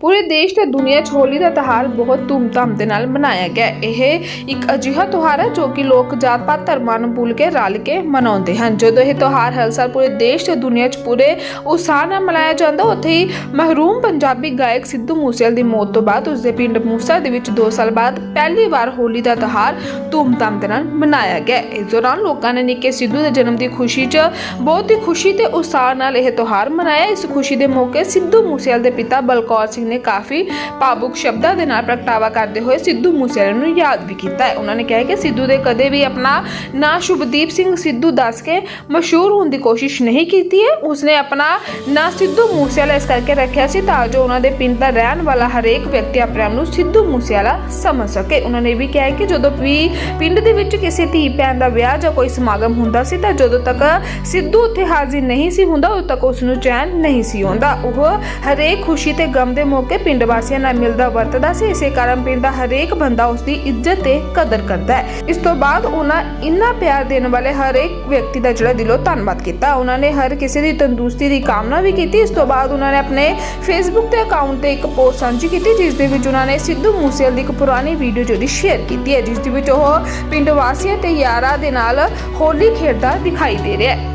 ਪੂਰੇ ਦੇਸ਼ ਤੇ ਦੁਨੀਆ 'ਚ ਹੋਲੀ ਦਾ ਤਿਉਹਾਰ ਬਹੁਤ ਧੂਮਧਾਮ ਦੇ ਨਾਲ ਮਨਾਇਆ ਗਿਆ। ਇਹ ਇੱਕ ਅਜਿਹਾ ਤਿਉਹਾਰ ਹੈ ਜੋ ਕਿ ਲੋਕ ਜਾਤ-ਪਾਤ, ਧਰਮਾਂ ਨੂੰ ਭੁੱਲ ਕੇ ਰਲ ਕੇ ਮਨਾਉਂਦੇ ਹਨ। ਜਦੋਂ ਇਹ ਤਿਉਹਾਰ ਹਰ ਸਾਲ ਪੂਰੇ ਦੇਸ਼ ਤੇ ਦੁਨੀਆ 'ਚ ਪੂਰੇ ਉਤਸ਼ਾਹ ਨਾਲ ਮਨਾਇਆ ਜਾਂਦਾ, ਉੱਥੇ ਹੀ ਮਹਿਰੂਮ ਪੰਜਾਬੀ ਗਾਇਕ ਸਿੱਧੂ ਮੂਸੇਵਾਲੇ ਦੀ ਮੌਤ ਤੋਂ ਬਾਅਦ ਉਸ ਦੇ ਪਿੰਡ ਮੂਸਾ ਦੇ ਵਿੱਚ 2 ਸਾਲ ਬਾਅਦ ਪਹਿਲੀ ਵਾਰ ਹੋਲੀ ਦਾ ਤਿਉਹਾਰ ਧੂਮਧਾਮ ਦੇ ਨਾਲ ਮਨਾਇਆ ਗਿਆ। ਇਸ ਦੌਰਾਨ ਲੋਕਾਂ ਨੇ ਨਿੱਕੇ ਸਿੱਧੂ ਦੇ ਜਨਮ ਦੀ ਖੁਸ਼ੀ 'ਚ ਬਹੁਤ ਹੀ ਖੁਸ਼ੀ ਤੇ ਉਤਸ਼ਾਹ ਨਾਲ ਇਹ ਤਿਉਹਾਰ ਮਨਾਇਆ। ਇਸ ਖੁਸ਼ੀ ਦੇ ਮੌਕੇ ਸਿੱਧੂ ਮੂਸੇਵਾਲ ਦੇ ਪਿਤਾ ਬਲਕੌਰ ਸਿੰਘ ਨੇ ਕਾਫੀ ਭਾਵੁਕ ਸ਼ਬਦਾਂ ਦੇ ਨਾਲ ਪ੍ਰਗਟਾਵਾ ਕਰਦੇ ਹੋਏ ਸਿੱਧੂ ਮੂਸੇਵਾਲੇ ਨੂੰ ਯਾਦ ਵੀ ਕੀਤਾ ਹੈ। ਉਹਨਾਂ ਨੇ ਕਿਹਾ ਕਿ ਸਿੱਧੂ ਦੇ ਕਦੇ ਵੀ ਆਪਣਾ ਨਾਂ ਸ਼ੁਭਦੀਪ ਸਿੰਘ ਸਿੱਧੂ ਦੱਸ ਕੇ ਮਸ਼ਹੂਰ ਹੋਣ ਦੀ ਕੋਸ਼ਿਸ਼ ਨਹੀਂ ਕੀਤੀ ਹੈ। ਉਸਨੇ ਆਪਣਾ ਨਾਂ ਸਿੱਧੂ ਮੂਸੇਵਾਲਾ ਇਸ ਕਰਕੇ ਰੱਖਿਆ ਸੀ ਤਾਂ ਜੋ ਉਹਨਾਂ ਦੇ ਪਿੰਡ ਦਾ ਰਹਿਣ ਵਾਲਾ ਹਰੇਕ ਵਿਅਕਤੀ ਆਪਣੇ ਆਪ ਨੂੰ ਸਿੱਧੂ ਮੂਸੇਵਾਲਾ ਸਮਝ ਸਕੇ। ਉਹਨਾਂ ਨੇ ਵੀ ਕਿਹਾ ਕਿ ਜਦੋਂ ਵੀ ਪਿੰਡ ਦੇ ਵਿੱਚ ਕਿਸੇ ਧੀ ਭੈਣ ਦਾ ਵਿਆਹ ਜਾਂ ਕੋਈ ਸਮਾਗਮ ਹੁੰਦਾ ਸੀ ਤਾਂ ਜਦੋਂ ਤੱਕ ਸਿੱਧੂ ਉੱਥੇ ਹਾਜ਼ਰ ਨਹੀਂ ਸੀ ਹੁੰਦਾ, ਉਦੋਂ ਤੱਕ ਉਸ ਨੂੰ ਚੈਨ ਨਹੀਂ ਸੀ ਆਉਂਦਾ। ਉਹ ਹਰੇਕ ਖੁਸ਼ੀ ਤੇ ਗਮ ਦੇ ਮੌਕੇ ਪਿੰਡ ਵਾਸੀਆਂ ਨਾਲ ਮਿਲਦਾ ਵਰਤਦਾ ਸੀ। ਇਸੇ ਕਾਰਨ ਪਿੰਡ ਦਾ ਹਰੇਕ ਬੰਦਾ ਉਸ ਦੀ ਇੱਜ਼ਤ ਤੇ ਕਦਰ ਕਰਦਾ ਹੈ। ਇਸ ਤੋਂ ਬਾਅਦ ਉਹਨਾਂ ਇੰਨਾ ਪਿਆਰ ਦੇਣ ਵਾਲੇ ਹਰੇਕ ਵਿਅਕਤੀ ਦਾ ਜਿਹੜਾ ਦਿਲੋਂ ਧੰਨਵਾਦ ਕੀਤਾ। ਉਹਨਾਂ ਨੇ ਹਰ ਕਿਸੇ ਦੀ ਤੰਦਰੁਸਤੀ ਦੀ ਕਾਮਨਾ ਵੀ ਕੀਤੀ। ਇਸ ਤੋਂ ਬਾਅਦ ਉਹਨਾਂ ਨੇ ਆਪਣੇ ਫੇਸਬੁੱਕ ਤੇ ਅਕਾਊਂਟ ਤੇ ਇੱਕ ਪੋਸਟ ਸਾਂਝੀ ਕੀਤੀ, ਜਿਸ ਦੇ ਵਿੱਚ ਉਹਨਾਂ ਨੇ ਸਿੱਧੂ ਮੂਸੇਵਾਲ ਦੀ ਇੱਕ ਪੁਰਾਣੀ ਵੀਡੀਓ ਜਿਹੜੀ ਸ਼ੇਅਰ ਕੀਤੀ ਹੈ, ਜਿਸ ਦੇ ਵਿੱਚ ਉਹ ਪਿੰਡ ਵਾਸੀਆਂ ਤੇ ਯਾਰਾਂ ਦੇ ਨਾਲ ਹੋਲੀ ਖੇਡਦਾ ਦਿਖਾਈ ਦੇ ਰਿਹਾ ਹੈ।